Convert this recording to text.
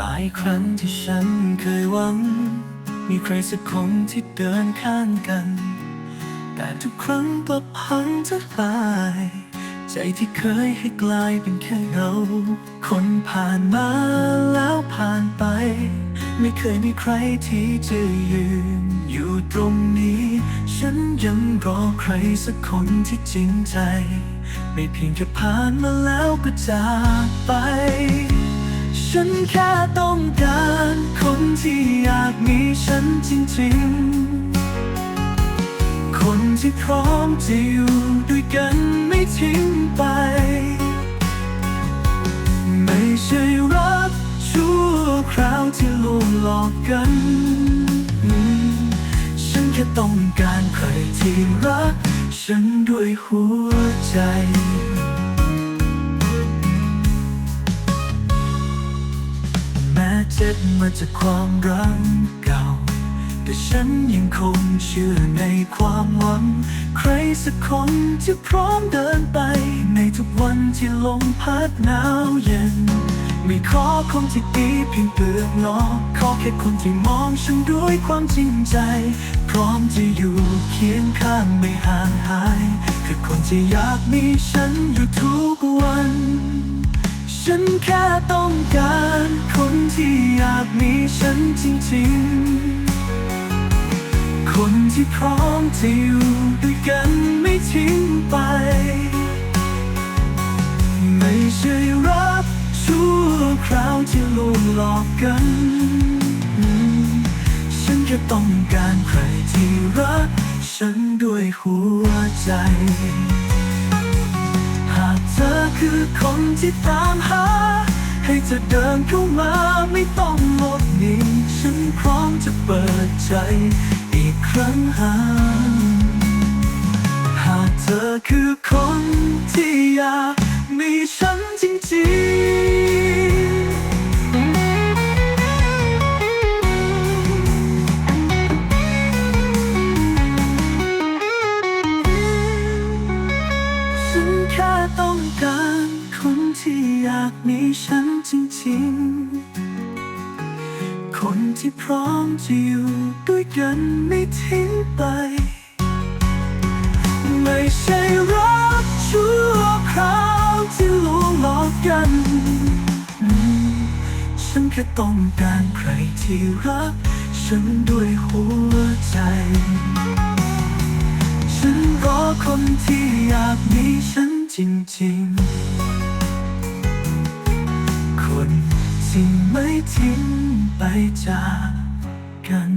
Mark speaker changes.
Speaker 1: ลายครั้งที่ฉันเคยหวัง มีใครสักคนที่เดินข้างกัน แต่ทุกครั้งกลับพังจะลาย ใจที่เคยให้กลายเป็นแค่เงาคนผ่านมาแล้วผ่านไป ไม่เคยมีใครที่จะยืน อยู่ตรงนี้ ฉันยังรอใครสักคนที่จริงใจ ไม่เพียงแค่ผ่านมาแล้วก็จากไป ฉันแค่ต้องการคนที่อยากมีฉันจริงๆ คนที่พร้อมจะอยู่ด้วยกันไม่ทิ้งไป ไม่ใช่รักชั่วคราวที่ลวงหลอกกันอืมฉันแค่ต้องการใครที่รัก ฉันด้วยหัวใจ เจ็บมาจากความรักเก่า แต่ฉันยังคงเชื่อในความหวัง ใครสักคนที่พร้อมเดินไป ในทุกวันที่ลมพัดหนาวเย็น ไม่ขอคนที่ดีเพียงเปลือกนอกขอแค่คนที่มองฉันด้วยความจริงใจ พร้อมจะอยู่เคียงข้างไม่ห่างหาย คือคนที่อยากมีฉันอยู่ทุกวัน ฉันแค่ต้องการ ที่อยากมีฉันจริงๆ คนที่พร้อมจะอยู่ด้วยกันไม่ทิ้งไป ไม่ใช่รักชั่วคราวที่ลวงหลอกกัน ฉันแค่ต้องการใครที่รักฉันด้วยหัวใจ หากเธอคือคนที่ตามหา ให้เธอเดินเข้ามาไม่ต้องหลบหนีฉันพร้อมจะเปิดใจอีกครั้งหากหากเธอคือคนที่อยากมีฉันจริงๆฉันแค่ต้องการคนที่อยากมีฉัน ริงคนที่พร้อมจะอยู่ด้วยกันไม่ทิ้งไป ไม่ใช่รักชั่วคราวที่ลวงหลอกกัน ฉันแค่ต้องการใครที่รัก ฉันด้วยหัวใจ ฉันรอคนที่อยากมีฉันจริงๆ ที่ไม่ทิ้งไปจากกัน